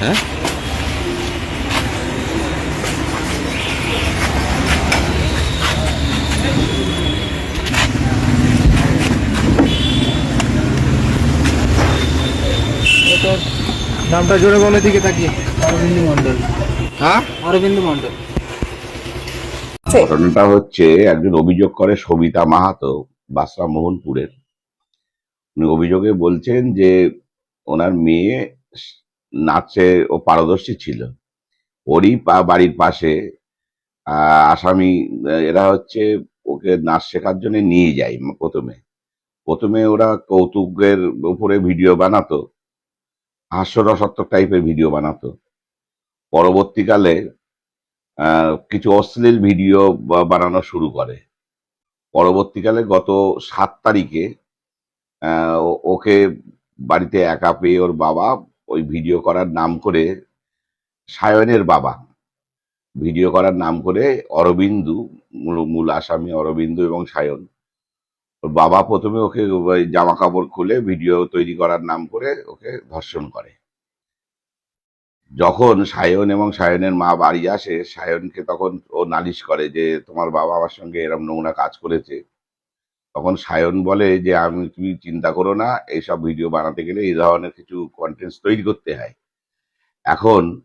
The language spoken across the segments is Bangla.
হ্যাঁ? নামটা জোরে বলে দিকে তাকিয়ে অরবিন্দু মন্ডল হ্যাঁ? অরবিন্দু মন্ডল ঘটনাটা হচ্ছে একজন অভিযোগ করে সবিতা মাহাতো বাসরা মোহনপুরের উনি অভিযোগে বলছেন যে ওনার মেয়ে নাচে ও পারদর্শী ছিল। ওরই বাড়ির পাশে আসামি, এরা হচ্ছে ওকে নাচ শেখার জন্য নিয়ে যায় প্রথমে। প্রথমে ওরা কৌতুকের উপরে ভিডিও বানাতো, হাস্যরসাত্মক টাইপের ভিডিও বানাতো। পরবর্তীকালে কিছু অশ্লীল ভিডিও বানানো শুরু করে। পরবর্তীকালে গত সাত তারিখে ওকে বাড়িতে একা পেয়ে ওর বাবা ওই ভিডিও করার নাম করে সায়নের বাবা। ভিডিও করার নাম করে অরবিন্দু, মূল আসামি অরবিন্দু এবং সায়ন। ওর বাবা প্রথমে ওকে জামা কাপড় খুলে ভিডিও তৈরি করার নাম করে ওকে ধর্ষণ করে। যখন সায়ন এবং সায়নের মা বাড়ি আসে, সায়নকে তখন ও নালিশ করে যে তোমার বাবা আমার সঙ্গে এরম নোংরা কাজ করেছে। তখন সায়ন বলে যে, আমি তুমি চিন্তা করো না, এইসব ভিডিও বানাতে গেলে এই ধরনের কিছু কন্টেন্টস তৈরি করতে হয়। এখন,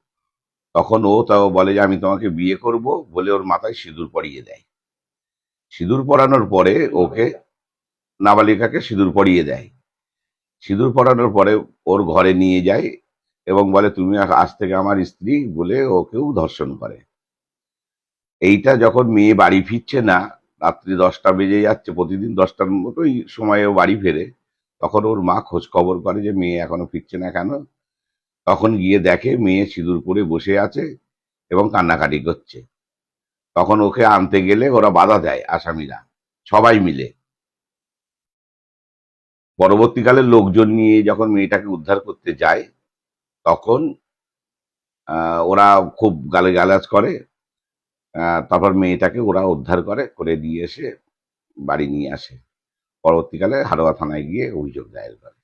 তখন ও তাও বলে যে, আমি তোমাকে বিয়ে করব, বলে ওর মাথায় সিঁদুর পরিয়ে দেয়। সিঁদুর পরানোর পরে ওকে নাবালিকাকে সিঁদুর পরিয়ে দেয়। সিঁদুর পরানোর পরে ওর ঘরে নিয়ে যায় এবং বলে, তুমি আজ থেকে আমার স্ত্রী, বলে ওকেও ধর্ষণ করে। এইটা যখন মেয়ে বাড়ি ফিরছে না রাত্রি দশটা বেজে যাচ্ছে, প্রতিদিন দশটার মতোই সময়ে বাড়ি ফেরে। তখন ওর মা খোঁজ খবর করে যে মেয়ে এখনও ফিরছে না কেন। তখন গিয়ে দেখে মেয়ে সিঁদুর পরে বসে আছে এবং কান্নাকাটি করছে। তখন ওকে আনতে গেলে ওরা বাধা দেয় আসামিরা, সবাই মিলে। পরবর্তীকালে লোকজন নিয়ে যখন মেয়েটাকে উদ্ধার করতে যায়, তখন ওরা খুব গালে গালাজ করে। তারপর মেয়েটাকে ওরা উদ্ধার করে করে দিয়ে এসে বাড়ি নিয়ে আসে। পরবর্তীকালে হাড়োয়া থানায় গিয়ে অভিযোগ দায়ের করে।